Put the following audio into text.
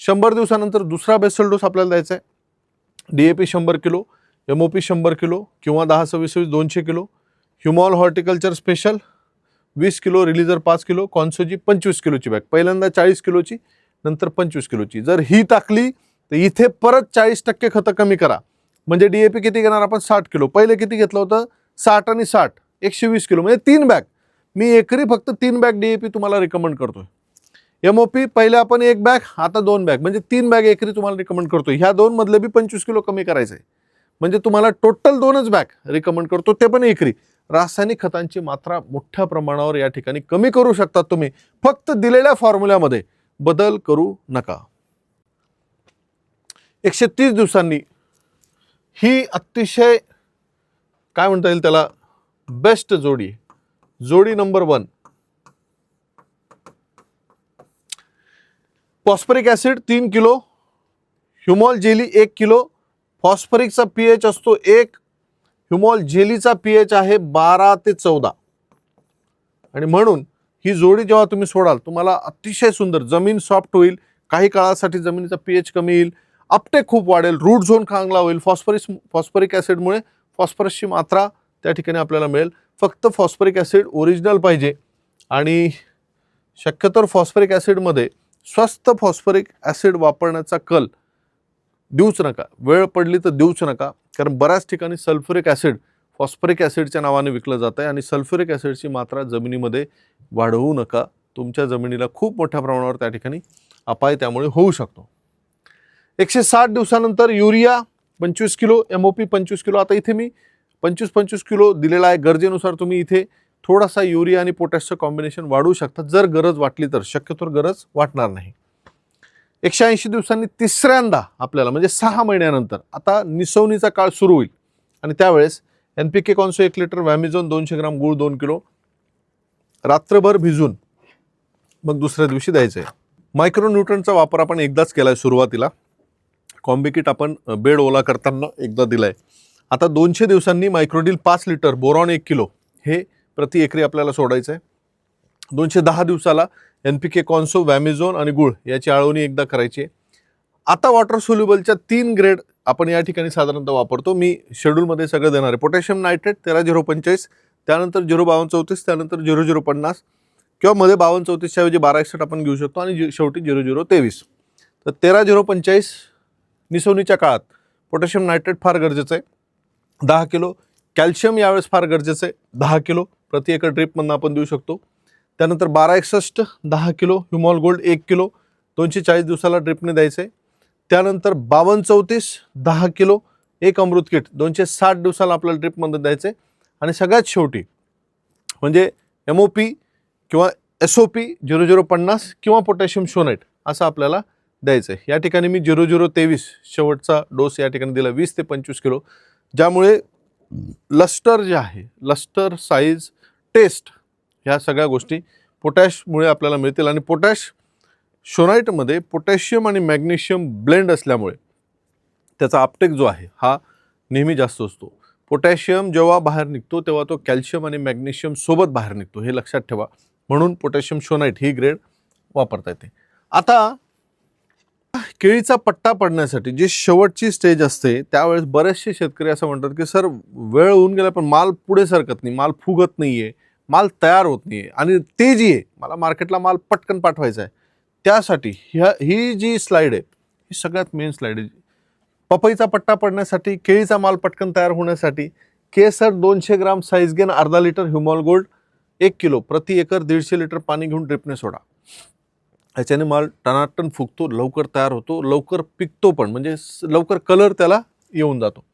शंभर दिवसानंतर दुसरा बेसल डोस आपल्याला द्यायचा आहे. डी ए पी शंभर किलो एम ओ पी शंभर किलो किंवा दहा सव्वीस सव्वीस दोनशे किलो ह्युमॉल हॉर्टिकल्चर स्पेशल वीस किलो रिलीजर पाच किलो कॉन्सोजी पंचवीस किलोची बॅग पहिल्यांदा चाळीस किलोची नंतर पंचवीस किलोची. जर ही टाकली तर इथे परत चाळीस टक्के खतं कमी करा. म्हणजे डी ए पी किती घेणार? आपण साठ किलो. पहिले किती घेतलं होतं? साठ आणि साठ. एकशे वीस किलो. म्हणजे तीन बॅग मी एकरी फक्त तीन बॅग डी ए पी तुम्हाला रिकमेंड आहे एम ओ पी पहिले आपण एक बॅग आता दोन बॅग. म्हणजे तीन बॅग एकरी तुम्हाला रिकमेंड करतो ह्या दोन मधले बी पंचवीस किलो कमी करायचं आहे म्हणजे तुम्हाला टोटल दोनच बॅग रिकमेंड करतो ते पण एकरी. रासायनिक खतांची मात्रा मोठ्या प्रमाणावर या ठिकाणी कमी करू शकतात तुम्ही. फक्त दिलेल्या फॉर्म्युल्यामध्ये बदल करू नका. एकशे तीस दिवसांनी ही अतिशय काय म्हणता येईल त्याला? बेस्ट जोडी. जोडी नंबर वन फॉस्फरिक ॲसिड तीन किलो ह्युमॉल जेली एक किलो फॉस्फरिकचा पी एच असतो एक ह्युमॉल जेलीचा पी एच आहे बारा ते चौदा. आणि म्हणून ही जोडी जेव्हा तुम्ही सोडाल तुम्हाला अतिशय सुंदर जमीन सॉफ्ट होईल काही काळासाठी जमिनीचा पी एच कमी येईल आपटे खूप वाढेल रूट झोन चांगला होईल फॉस्फरिस फॉस्फरिक ॲसिडमुळे फॉस्फरसची मात्रा त्या ठिकाणी आपल्याला मिळेल. फक्त फॉस्फरिक ॲसिड ओरिजिनल पाहिजे. आणि शक्यतोवर फॉस्फरिक ॲसिडमध्ये स्वस्त फॉस्फरिक ॲसिड वापरण्याचा कल देऊच नका. वेळ पडली तर देऊच नका. कारण बऱ्याच ठिकाणी सल्फ्युरिक ॲसिड फॉस्फरिक ॲसिडच्या नावाने विकलं जातं आहे आणि सल्फ्युरिक ॲसिडची मात्रा जमिनीमध्ये वाढवू नका. तुमच्या जमिनीला खूप मोठ्या प्रमाणावर त्या ठिकाणी अपाय त्यामुळे होऊ शकतो. एकशे साठ दिवसानंतर युरिया पंचवीस किलो एम ओ पी पंचवीस किलो. आता इथे मी पंचवीस पंचवीस किलो दिलेला आहे. गरजेनुसार तुम्ही इथे थोडासा युरिया आणि पोटॅशचं कॉम्बिनेशन वाढवू शकतात जर गरज वाटली तर. शक्यतोवर गरज वाटणार नाही. एकशे ऐंशी दिवसांनी तिसऱ्यांदा आपल्याला म्हणजे सहा महिन्यानंतर आता निसवणीचा काळ सुरू होईल. आणि त्यावेळेस एन पी के कॉन्सो एक लिटर वॅमेझॉन दोनशे ग्राम गूळ दोन किलो रात्रभर भिजून मग दुसऱ्या दिवशी द्यायचं आहे मायक्रोन्यूट्रनचा वापर आपण एकदाच केला आहे सुरुवातीला कॉम्बिकिट आपण बेड ओला करताना एकदा दिला आहे आता दोनशे दिवसांनी मायक्रोडील पाच लिटर बोरॉन एक किलो हे प्रति एकरी आपल्याला सोडायचं आहे दोनशे दहा दिवसाला एन पी के कॉन्सो वॅमिझोन आणि गुळ याची आळवणी एकदा करायची आहे. आता वॉटर सोल्युबलच्या तीन ग्रेड आपण या ठिकाणी साधारणतः वापरतो. मी शेड्यूलमध्ये सगळं देणार आहे. पोटॅशियम नायट्रेट तेरा झिरो पंचेचाळीस त्यानंतर झिरो बावन्न चौतीस त्यानंतर झिरो झिरो पन्नास किंवा मध्ये बावन्न चौतीसच्या ऐवजी बारा एकसष्ट आपण घेऊ शकतो आणि शेवटी झिरो झिरो तेवीस. तर तेरा झिरो पंचेचाळीस निसवणीच्या काळात पोटॅशियम नायट्रेट फार गरजेचं आहे. दहा किलो कॅल्शियम यावेळेस फार गरजेचं आहे. दहा किलो प्रति एकर ड्रिपमधनं आपण देऊ शकतो. त्यानंतर बारा एकसष्ट दहा किलो ह्युमॉल गोल्ड एक किलो दोनशे चाळीस दिवसाला ड्रिपने द्यायचं आहे त्यानंतर बावन्न चौतीस दहा किलो एक अमृत किट दोनशे साठ दिवसाला आपल्याला ड्रिपमधनं द्यायचं आहे आणि सगळ्यात शेवटी म्हणजे एम ओ पी किंवा S O P zero zero पन्नास किंवा पोटॅशियम शोनाईट असं आपल्याला द्यायचं आहे या ठिकाणी मी झिरो झिरो तेवीस शेवटचा डोस या ठिकाणी दिला वीस ते पंचवीस किलो. ज्यामुळे लस्टर जे आहे लस्टर साईज टेस्ट ह्या सगळ्या गोष्टी पोटॅशमुळे आपल्याला मिळतील. आणि पोटॅश शोनाईटमध्ये पोटॅशियम आणि मॅग्नेशियम ब्लेंड असल्यामुळे त्याचा आपटेक जो आहे हा नेहमी जास्त असतो. पोटॅशियम जेव्हा बाहेर निघतो तेव्हा तो कॅल्शियम आणि मॅग्नेशियम सोबत बाहेर निघतो. हे लक्षात ठेवा. म्हणून पोटॅशियम शोनाईट ही ग्रेड वापरता येते. आता केळीचा पट्टा पडण्यासाठी जी शेवटची स्टेज असते त्यावेळेस बरेचसे शेतकरी असं म्हणतात की सर वेळ होऊन गेला पण माल पुढे सरकत नाही माल फुगत नाही आहे माल तयार होत नाही आहे आणि तेजी आहे मला मार्केटला माल पटकन पाठवायचा आहे. त्यासाठी ह्या ही जी स्लाईड आहे ही सगळ्यात मेन स्लाईड आहे. पपईचा पट्टा पडण्यासाठी केळीचा माल पटकन तयार होण्यासाठी केसर दोनशे ग्राम साईज घेऊन अर्धा लिटर ह्युमॉल गोल्ड एक किलो प्रति एकर दीडशे लिटर पाणी घेऊन ड्रिपने सोडा. ह्याच्याने माल टनाटन फुगतो लवकर तयार होतो लवकर पिकतो पण म्हणजे लवकर कलर त्याला येऊन जातो.